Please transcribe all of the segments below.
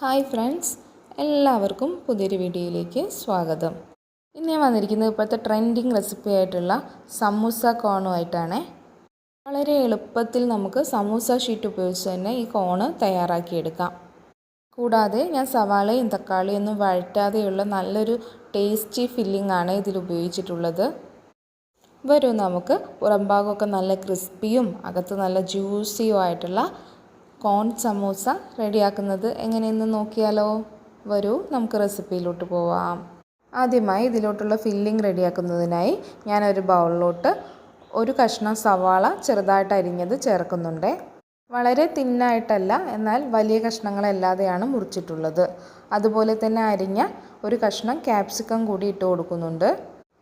Hi friends എല്ലാവർക്കും പുതിയൊരു വീഡിയോയിലേക്ക് സ്വാഗതം. ഇന്ന് ഞാൻ വന്നിരിക്കുന്നത് ഇപ്പോഴത്തെ ട്രെൻഡിങ് റെസിപ്പി ആയിട്ടുള്ള സമൂസ കോണുമായിട്ടാണ് വളരെ എളുപ്പത്തിൽ നമുക്ക് സമൂസ ഷീറ്റ് ഉപയോഗിച്ച് തന്നെ ഈ കോണ് തയ്യാറാക്കിയെടുക്കാം. കൂടാതെ ഞാൻ സവാളയും തക്കാളിയും ഒന്നും വഴറ്റാതെയുള്ള നല്ലൊരു ടേസ്റ്റി ഫില്ലിംഗ് ആണ് ഇതിൽ ഉപയോഗിച്ചിട്ടുള്ളത്. വരും നമുക്ക് പുറംഭാഗമൊക്കെ നല്ല ക്രിസ്പിയും അകത്ത് നല്ല ജ്യൂസിയും ആയിട്ടുള്ള കോൺ സമൂസ റെഡിയാക്കുന്നത് എങ്ങനെയെന്ന് നോക്കിയാലോ? വരൂ നമുക്ക് റെസിപ്പിയിലോട്ട് പോവാം. ആദ്യമായി ഇതിലോട്ടുള്ള ഫില്ലിംഗ് റെഡിയാക്കുന്നതിനായി ഞാനൊരു ബൗളിലോട്ട് ഒരു കഷ്ണം സവാള ചെറുതായിട്ട് അരിഞ്ഞത് ചേർക്കുന്നുണ്ട്. വളരെ തിന്നായിട്ടല്ല എന്നാൽ വലിയ കഷ്ണങ്ങളല്ലാതെയാണ് മുറിച്ചിട്ടുള്ളത്. അതുപോലെ തന്നെ അരിഞ്ഞ ഒരു കഷ്ണം ക്യാപ്സിക്കം കൂടി ഇട്ട് കൊടുക്കുന്നുണ്ട്.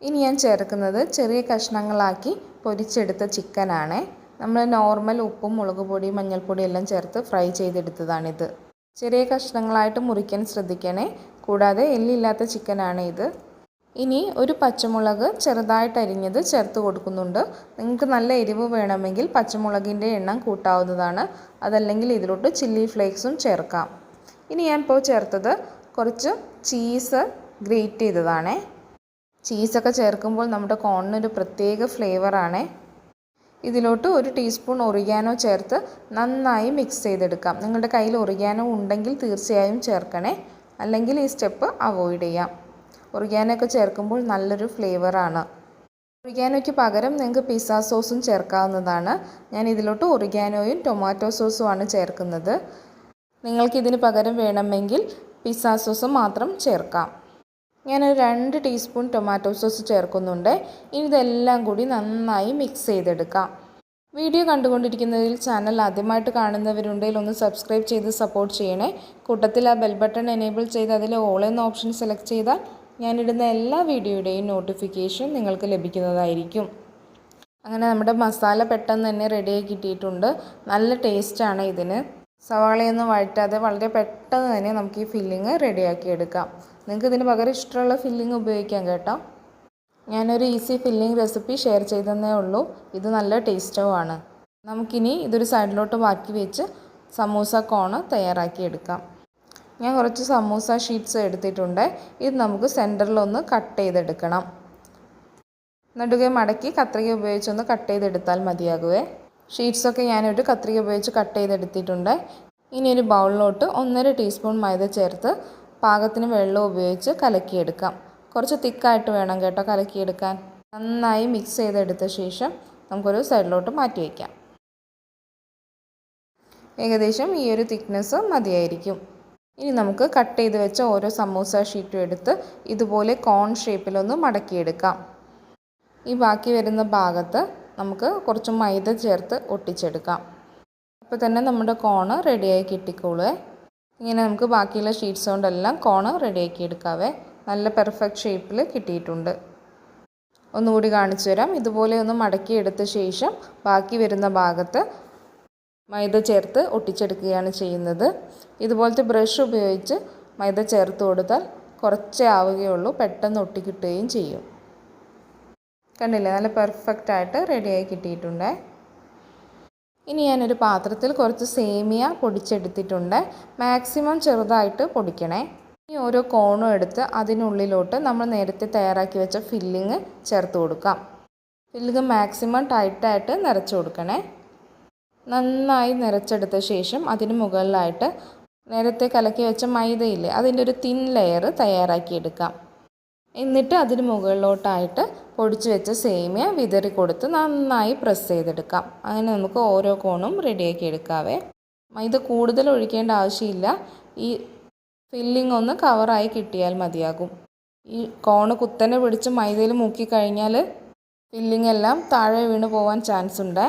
ഇനി ഞാൻ ചേർക്കുന്നത് ചെറിയ കഷ്ണങ്ങളാക്കി പൊരിച്ചെടുത്ത ചിക്കനാണ്. നമ്മൾ നോർമൽ ഉപ്പും മുളക് പൊടി മഞ്ഞൾപ്പൊടി എല്ലാം ചേർത്ത് ഫ്രൈ ചെയ്തെടുത്തതാണിത്. ചെറിയ കഷ്ണങ്ങളായിട്ട് മുറിക്കാൻ ശ്രദ്ധിക്കണേ. കൂടാതെ എല്ലില്ലാത്ത ചിക്കനാണ് ഇത്. ഇനി ഒരു പച്ചമുളക് ചെറുതായിട്ട് അരിഞ്ഞത് ചേർത്ത് കൊടുക്കുന്നുണ്ട്. നിങ്ങൾക്ക് നല്ല എരിവ് വേണമെങ്കിൽ പച്ചമുളകിന്റെ എണ്ണം കൂട്ടാവുന്നതാണ്. അതല്ലെങ്കിൽ ഇതിലോട്ട് ചില്ലി ഫ്ലേക്സും ചേർക്കാം. ഇനി ഞാൻ ഇപ്പോൾ ചേർത്തത് കുറച്ച് ചീസ് ഗ്രേറ്റ് ചെയ്തതാണേ. ചീസൊക്കെ ചേർക്കുമ്പോൾ നമ്മുടെ കോണിനൊരു പ്രത്യേക ഫ്ലേവറാണ് ഇതിലോട്ട് ഒരു ടീസ്പൂൺ ഒറിഗാനോ ചേർത്ത് നന്നായി മിക്സ് ചെയ്തെടുക്കാം. നിങ്ങളുടെ കയ്യിൽ ഒറിഗാനോ ഉണ്ടെങ്കിൽ തീർച്ചയായും ചേർക്കണേ. അല്ലെങ്കിൽ ഈ സ്റ്റെപ്പ് അവോയ്ഡ് ചെയ്യാം. ഒറിഗാനോ ഒക്കെ ചേർക്കുമ്പോൾ നല്ലൊരു ഫ്ലേവറാണ് ഒറിഗാനോയ്ക്ക് പകരം നിങ്ങൾക്ക് പിസ്സ സോസും ചേർക്കാവുന്നതാണ്. ഞാൻ ഇതിലോട്ട് ഒറിഗാനോയും ടൊമാറ്റോ സോസുമാണ് ചേർക്കുന്നത്. നിങ്ങൾക്ക് ഇതിന് പകരം വേണമെങ്കിൽ പിസ്സ സോസ് മാത്രം ചേർക്കാം. ഞാനൊരു രണ്ട് ടീസ്പൂൺ ടൊമാറ്റോ സോസ് ചേർക്കുന്നുണ്ട്. ഇനി ഇതെല്ലാം കൂടി നന്നായി മിക്സ് ചെയ്തെടുക്കാം. വീഡിയോ കണ്ടുകൊണ്ടിരിക്കുന്നതിൽ ചാനൽ ആദ്യമായിട്ട് കാണുന്നവരുണ്ടെങ്കിൽ ഒന്ന് സബ്സ്ക്രൈബ് ചെയ്ത് സപ്പോർട്ട് ചെയ്യണേ. കൂട്ടത്തിൽ ആ ബെൽ ബട്ടൺ എനേബിൾ ചെയ്ത് അതിൽ ഓൾ എന്ന ഓപ്ഷൻ സെലക്ട് ചെയ്താൽ ഞാനിടുന്ന എല്ലാ വീഡിയോയുടെയും നോട്ടിഫിക്കേഷൻ നിങ്ങൾക്ക് ലഭിക്കുന്നതായിരിക്കും. അങ്ങനെ നമ്മുടെ മസാല പെട്ടെന്ന് തന്നെ റെഡിയായി കിട്ടിയിട്ടുണ്ട്. നല്ല ടേസ്റ്റാണ് ഇതിന്. സവാളയൊന്നും വഴറ്റാതെ വളരെ പെട്ടെന്ന് തന്നെ നമുക്ക് ഈ ഫില്ലിങ് റെഡിയാക്കി എടുക്കാം. നിങ്ങൾക്ക് ഇതിന് പകരം ഇഷ്ടമുള്ള ഫില്ലിങ് ഉപയോഗിക്കാം കേട്ടോ. ഞാനൊരു ഈസി ഫില്ലിങ് റെസിപ്പി ഷെയർ ചെയ്തെന്നേ ഉള്ളൂ. ഇത് നല്ല ടേസ്റ്റുമാണ് നമുക്കിനി ഇതൊരു സൈഡിലോട്ട് മാറ്റി വെച്ച് സമൂസ കോണ് തയ്യാറാക്കി എടുക്കാം. ഞാൻ കുറച്ച് സമൂസ ഷീറ്റ്സ് എടുത്തിട്ടുണ്ട്. ഇത് നമുക്ക് സെന്ററിലൊന്ന് കട്ട് ചെയ്തെടുക്കണം. നടുകെ മടക്കി കത്രിക ഉപയോഗിച്ചൊന്ന് കട്ട് ചെയ്തെടുത്താൽ മതിയാകുവേ. ഷീറ്റ്സൊക്കെ ഞാനൊരു കത്രിക ഉപയോഗിച്ച് കട്ട് ചെയ്തെടുത്തിട്ടുണ്ട്. ഇനി ഒരു ബൗളിലോട്ട് ഒന്നര ടീസ്പൂൺ മൈദ ചേർത്ത് പാകത്തിന് വെള്ളം ഉപയോഗിച്ച് കലക്കിയെടുക്കാം. കുറച്ച് തിക്കായിട്ട് വേണം കേട്ടോ കലക്കിയെടുക്കാൻ. നന്നായി മിക്സ് ചെയ്തെടുത്ത ശേഷം നമുക്കൊരു സൈഡിലോട്ട് മാറ്റി വയ്ക്കാം ഏകദേശം ഈ ഒരു തിക്നെസ് മതിയായിരിക്കും. ഇനി നമുക്ക് കട്ട് ചെയ്ത് വെച്ച ഓരോ സമൂസ ഷീറ്റും എടുത്ത് ഇതുപോലെ കോൺ ഷേപ്പിലൊന്ന് മടക്കിയെടുക്കാം. ഈ ബാക്കി വരുന്ന ഭാഗത്ത് നമുക്ക് കുറച്ച് മൈദ ചേർത്ത് ഒട്ടിച്ചെടുക്കാം. അപ്പോൾ തന്നെ നമ്മുടെ കോണ് റെഡിയായി കിട്ടിക്കോളുവേ. ഇങ്ങനെ നമുക്ക് ബാക്കിയുള്ള ഷീറ്റ്സ് കൊണ്ടെല്ലാം കോണ് റെഡിയാക്കി എടുക്കാവേ. നല്ല പെർഫെക്റ്റ് ഷേപ്പിൽ കിട്ടിയിട്ടുണ്ട്. ഒന്നുകൂടി കാണിച്ചു തരാം. ഇതുപോലെ ഒന്ന് മടക്കി എടുത്ത ശേഷം ബാക്കി വരുന്ന ഭാഗത്ത് മൈദ ചേർത്ത് ഒട്ടിച്ചെടുക്കുകയാണ് ചെയ്യുന്നത്. ഇതുപോലത്തെ ബ്രഷ് ഉപയോഗിച്ച് മൈദ ചേർത്ത് കൊടുത്താൽ കുറച്ചേ ആവുകയുള്ളൂ. പെട്ടെന്ന് ഒട്ടിക്കിട്ടുകയും ചെയ്യും. കണ്ടില്ലേ? നല്ല പെർഫെക്റ്റായിട്ട് റെഡിയായി കിട്ടിയിട്ടുണ്ട്. ഇനി ഞാനൊരു പാത്രത്തിൽ കുറച്ച് സേമിയ പൊടിച്ചെടുത്തിട്ടുണ്ട്. മാക്സിമം ചെറുതായിട്ട് പൊടിക്കണേ. ഇനി ഓരോ കോണും എടുത്ത് അതിനുള്ളിലോട്ട് നമ്മൾ നേരത്തെ തയ്യാറാക്കി വെച്ച ഫില്ലിങ് ചേർത്ത് കൊടുക്കാം. ഫില്ലിങ് മാക്സിമം ടൈറ്റായിട്ട് നിറച്ച് കൊടുക്കണേ. നന്നായി നിറച്ചെടുത്ത ശേഷം അതിന് മുകളിലായിട്ട് നേരത്തെ കലക്കി വെച്ച മൈദയില്ലേ അതിന്റെ ഒരു തിൻ ലെയർ തയ്യാറാക്കിയെടുക്കാം എന്നിട്ട് അതിന് മുകളിലോട്ടായിട്ട് പൊടിച്ച് വെച്ച സേമിയ വിതറി കൊടുത്ത് നന്നായി പ്രസ് ചെയ്തെടുക്കാം. അങ്ങനെ നമുക്ക് ഓരോ കോണും റെഡിയാക്കി എടുക്കാവേ. ഇത് കൂടുതൽ ഒഴിക്കേണ്ട ആവശ്യമില്ല. ഈ ഫില്ലിംഗ് ഒന്ന് കവറായി കിട്ടിയാൽ മതിയാകും. ഈ കോണ് കുത്തനെ പിടിച്ച് മൈദയിൽ മുക്കിക്കഴിഞ്ഞാൽ ഫില്ലിംഗ് എല്ലാം താഴെ വീണ് പോകാൻ ചാൻസ് ഉണ്ട്.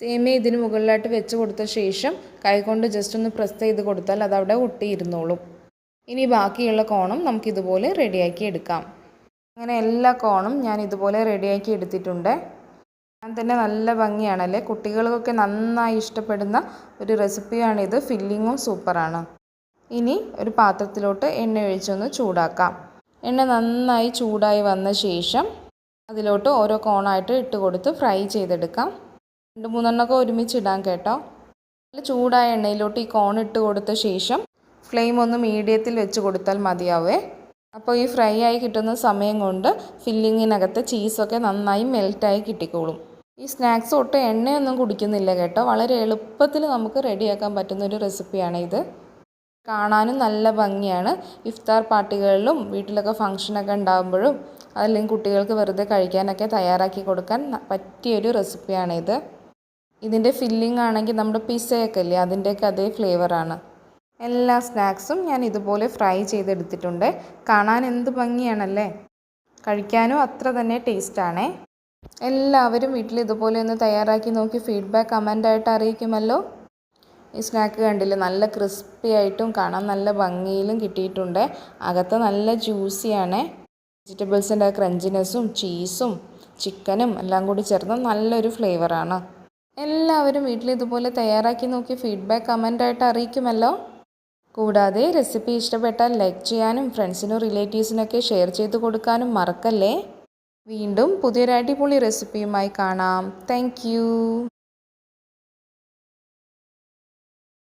സേമിയ ഇതിന് മുകളിലായിട്ട് വെച്ച് കൊടുത്ത ശേഷം കൈകൊണ്ട് ജസ്റ്റ് ഒന്ന് പ്രസ് ചെയ്ത് കൊടുത്താൽ അതവിടെ ഒട്ടിയിരുന്നോളും. ഇനി ബാക്കിയുള്ള കോണും നമുക്കിതുപോലെ റെഡിയാക്കി എടുക്കാം. അങ്ങനെ എല്ലാ കോണും ഞാൻ ഇതുപോലെ റെഡിയാക്കി എടുത്തിട്ടുണ്ട്. ഞാൻ തന്നെ നല്ല ഭംഗിയാണല്ലേ? കുട്ടികൾക്കൊക്കെ നന്നായി ഇഷ്ടപ്പെടുന്ന ഒരു റെസിപ്പിയാണിത്. ഫില്ലിങ്ങും സൂപ്പറാണ്. ഇനി ഒരു പാത്രത്തിലോട്ട് എണ്ണ ഒഴിച്ചൊന്ന് ചൂടാക്കാം. എണ്ണ നന്നായി ചൂടായി വന്ന ശേഷം അതിലോട്ട് ഓരോ കോണായിട്ട് ഇട്ട് കൊടുത്ത് ഫ്രൈ ചെയ്തെടുക്കാം. രണ്ട് മൂന്നെണ്ണമൊക്കെ ഒരുമിച്ച് ഇടാം കേട്ടോ. നല്ല ചൂടായ എണ്ണയിലോട്ട് ഈ കോൺ ഇട്ട് കൊടുത്ത ശേഷം ഫ്ലെയിം ഒന്ന് മീഡിയത്തിൽ വെച്ച് കൊടുത്താൽ മതിയാവേ. അപ്പോൾ ഈ ഫ്രൈ ആയി കിട്ടുന്ന സമയം കൊണ്ട് ഫില്ലിങ്ങിനകത്ത് ചീസൊക്കെ നന്നായി മെൽറ്റായി കിട്ടിക്കോളും. ഈ സ്നാക്സ് ഒട്ടും എണ്ണയൊന്നും കുടിക്കുന്നില്ല കേട്ടോ. വളരെ എളുപ്പത്തിൽ നമുക്ക് റെഡിയാക്കാൻ പറ്റുന്ന ഒരു റെസിപ്പിയാണ് ഇത്. കാണാനും നല്ല ഭംഗിയാണ്. ഇഫ്താർ പാർട്ടികളിലും വീട്ടിലൊക്കെ ഫംഗ്ഷനൊക്കെ ഉണ്ടാകുമ്പോഴും അല്ലെങ്കിൽ കുട്ടികൾക്ക് വെറുതെ കഴിക്കാനൊക്കെ തയ്യാറാക്കി കൊടുക്കാൻ പറ്റിയൊരു റെസിപ്പിയാണിത് ഇതിന്റെ ഫില്ലിംഗ് ആണെങ്കിൽ നമ്മുടെ പിസയൊക്കെ ഇല്ലേ? അതിന്റെയൊക്കെ അതേ ഫ്ലേവറാണ്. എല്ലാ സ്നാക്സും ഞാൻ ഇതുപോലെ ഫ്രൈ ചെയ്തെടുത്തിട്ടുണ്ട്. കാണാൻ എന്ത് ഭംഗിയാണല്ലേ? കഴിക്കാനും അത്ര തന്നെ ടേസ്റ്റാണേ. എല്ലാവരും വീട്ടിൽ ഇതുപോലെ ഒന്ന് തയ്യാറാക്കി നോക്കി ഫീഡ്ബാക്ക് കമന്റായിട്ട് അറിയിക്കുമല്ലോ. ഈ സ്നാക്ക് കണ്ടില്ലേ? നല്ല ക്രിസ്പി ആയിട്ടും കാണാൻ നല്ല ഭംഗിയിലും കിട്ടിയിട്ടുണ്ട്. അകത്ത് നല്ല ജ്യൂസിയാണ്. വെജിറ്റബിൾസിന്റെ ക്രഞ്ചിനെസ്സും ചീസും ചിക്കനും എല്ലാം കൂടി ചേർന്ന് നല്ലൊരു ഫ്ലേവറാണ്. എല്ലാവരും വീട്ടിൽ ഇതുപോലെ തയ്യാറാക്കി നോക്കി ഫീഡ്ബാക്ക് കമന്റായിട്ട് അറിയിക്കുമല്ലോ. കൂടാതെ റെസിപ്പി ഇഷ്ടപ്പെട്ടാൽ ലൈക്ക് ചെയ്യാനും ഫ്രണ്ട്സിനും റിലേറ്റീവ്സിനൊക്കെ ഷെയർ ചെയ്ത് കൊടുക്കാനും മറക്കല്ലേ? വീണ്ടും പുതിയൊരു അടിപൊളി റെസിപ്പിയുമായി കാണാം. താങ്ക്